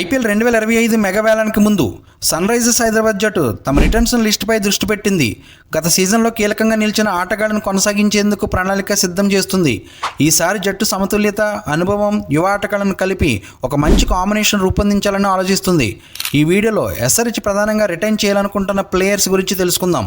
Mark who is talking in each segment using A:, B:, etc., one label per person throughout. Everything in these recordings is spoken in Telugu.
A: ఐపీఎల్ రెండు వేల ఇరవై ఐదు మెగావేలానికి ముందు సన్ రైజర్స్ హైదరాబాద్ జట్టు తమ రిటర్న్స్ లిస్టుపై దృష్టి పెట్టింది. గత సీజన్లో కీలకంగా నిలిచిన ఆటగాళ్ళను కొనసాగించేందుకు ప్రణాళిక సిద్ధం చేస్తుంది. ఈసారి జట్టు సమతుల్యత అనుభవం యువ ఆటగాళ్ళను కలిపి ఒక మంచి కాంబినేషన్ రూపొందించాలని ఆలోచిస్తుంది. ఈ వీడియోలో ఎస్ఆర్హెచ్ ప్రధానంగా రిటైన్ చేయాలనుకుంటున్న ప్లేయర్స్ గురించి తెలుసుకుందాం.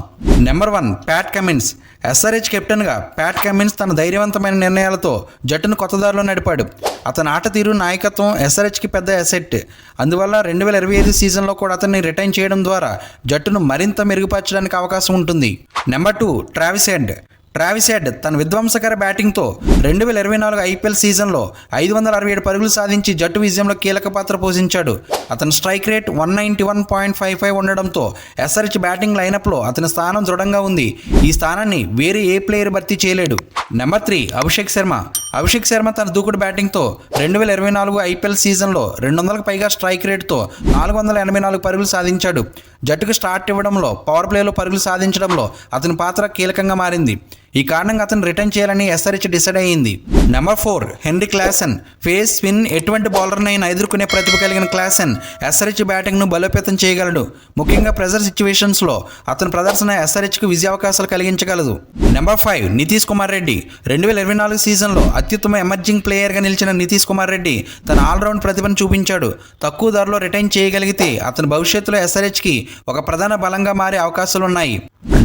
A: Number one Pat Cummins. SRH కెప్టెన్గా ప్యాట్ కమిన్స్ తన ధైర్యవంతమైన నిర్ణయాలతో జట్టును కొత్త దారిలో నడిపాడు. అతని ఆట తీరు నాయకత్వం ఎస్ఆర్హెచ్కి పెద్ద అసెట్ అందువల్ల రెండు వేల ఇరవై ఐదు సీజన్లో కూడా అతన్ని రిటైన్ చేయడం ద్వారా జట్టును మరింత మెరుగుపరచడానికి అవకాశం ఉంటుంది. Number two Travis Head Travis Head తన విధ్వంసకర బ్యాటింగ్తో రెండు వేల ఇరవై నాలుగు ఐపీఎల్ సీజన్లో ఐదు వందల అరవై ఏడు పరుగులు సాధించి జట్టు విజయంలో కీలక పాత్ర పోషించాడు. అతని strike rate one ninety one point five five ఉండడంతో ఎస్ఆర్హెచ్ బ్యాటింగ్ లైనప్లో అతని స్థానం దృఢంగా ఉంది. ఈ స్థానాన్ని వేరే ఏ ప్లేయర్ భర్తీ చేయలేడు. నెంబర్ త్రీ అభిషేక్ శర్మ అభిషేక్ శర్మ తన దూకుడు బ్యాటింగ్తో రెండు వేల ఇరవై నాలుగు ఐపీఎల్ సీజన్లో రెండు వందలకు పైగా స్ట్రైక్ రేట్తో నాలుగు వందల ఎనభై నాలుగు పరుగులు సాధించాడు. జట్టుకు స్టార్ట్ ఇవ్వడంలో పవర్ ప్లేలో పరుగులు సాధించడంలో అతని పాత్ర కీలకంగా మారింది. ఈ కారణంగా అతను రిటర్న్ చేయాలని ఎస్ఆర్హెచ్ డిసైడ్ అయ్యింది. Number four Henry Klaasen. Face spin ఎటువంటి బౌలర్నైనా ఎదుర్కొనే ప్రతిభ కలిగిన క్లాసన్. ఎస్ఆర్హెచ్ బ్యాటింగ్ను బలోపేతం చేయగలడు. ముఖ్యంగా ప్రెజర్ సిచ్యువేషన్స్లో అతని ప్రదర్శన ఎస్ఆర్హెచ్కు విజయావకాశాలు కలిగించగలదు. Number five Nitish Kumar Reddy. రెండు వేల ఇరవై నాలుగు సీజన్లో అత్యుత్తమ ఎమర్జింగ్ ప్లేయర్గా నిలిచిన నితీష్ కుమార్ రెడ్డి తన ఆల్రౌండ్ ప్రతిభను చూపించాడు. తక్కువ ధరలో రిటైన్ చేయగలిగితే అతని భవిష్యత్తులో ఎస్ఆర్హెచ్కి ఒక ప్రధాన బలంగా మారే అవకాశాలు ఉన్నాయి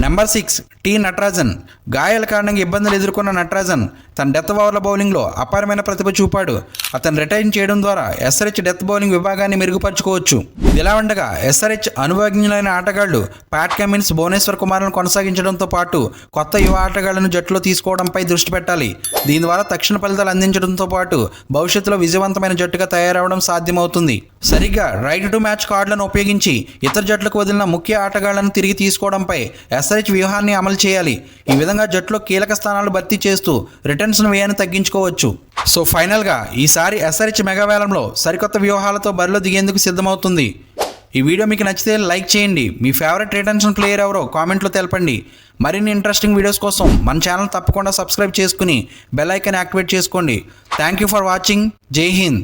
A: నెంబర్ సిక్స్ టీ నటరాజన్. గాయాల కారణంగా ఇబ్బందులు ఎదుర్కొన్న నటరాజన్ తన డెత్ ఓవర్ల బౌలింగ్లో అపారమైన ప్రతిభ చూపాడు. అతను రిటైన్ చేయడం ద్వారా ఎస్ఆర్హెచ్ డెత్ బౌలింగ్ విభాగాన్ని మెరుగుపరచుకోవచ్చు. ఇలా ఉండగా ఎస్ఆర్హెచ్ అనుభవజ్ఞులైన ఆటగాళ్ళు ప్యాట్ కమిన్స్ భువనేశ్వర్ కుమార్ను కొనసాగించడంతో పాటు కొత్త యువ ఆటగాళ్ళను జట్టులో తీసుకోవడంపై దృష్టి పెట్టాలి. దీని ద్వారా తక్షణ ఫలితాలు అందించడంతో పాటు భవిష్యత్తులో విజయవంతమైన జట్టుగా తయారవడం సాధ్యమవుతుంది. సరిగ్గా రైట్ టు మ్యాచ్ కార్డులను ఉపయోగించి ఇతర జట్లకు వదిలిన ముఖ్య ఆటగాళ్ళను తిరిగి తీసుకోవడంపై ఎస్ ఎస్ఆర్హెచ్ వ్యూహాన్ని అమలు చేయాలి. ఈ విధంగా జట్టులో కీలక స్థానాలు భర్తీ చేస్తూ రిటర్న్స్ వ్యయాన్ని తగ్గించుకోవచ్చు. సో ఫైనల్గా ఈసారి ఎస్ఆర్హెచ్ మెగావేలంలో సరికొత్త వ్యూహాలతో బరిలో దిగేందుకు సిద్ధమవుతుంది. ఈ వీడియో మీకు నచ్చితే లైక్ చేయండి. మీ ఫేవరెట్ రిటర్న్స్ ప్లేయర్ ఎవరో కామెంట్లో తెలపండి. మరిన్ని ఇంట్రెస్టింగ్ వీడియోస్ కోసం మన ఛానల్ తప్పకుండా సబ్స్క్రైబ్ చేసుకుని బెల్ ఐకాన్ యాక్టివేట్ చేసుకోండి. Thank you for watching Jai Hind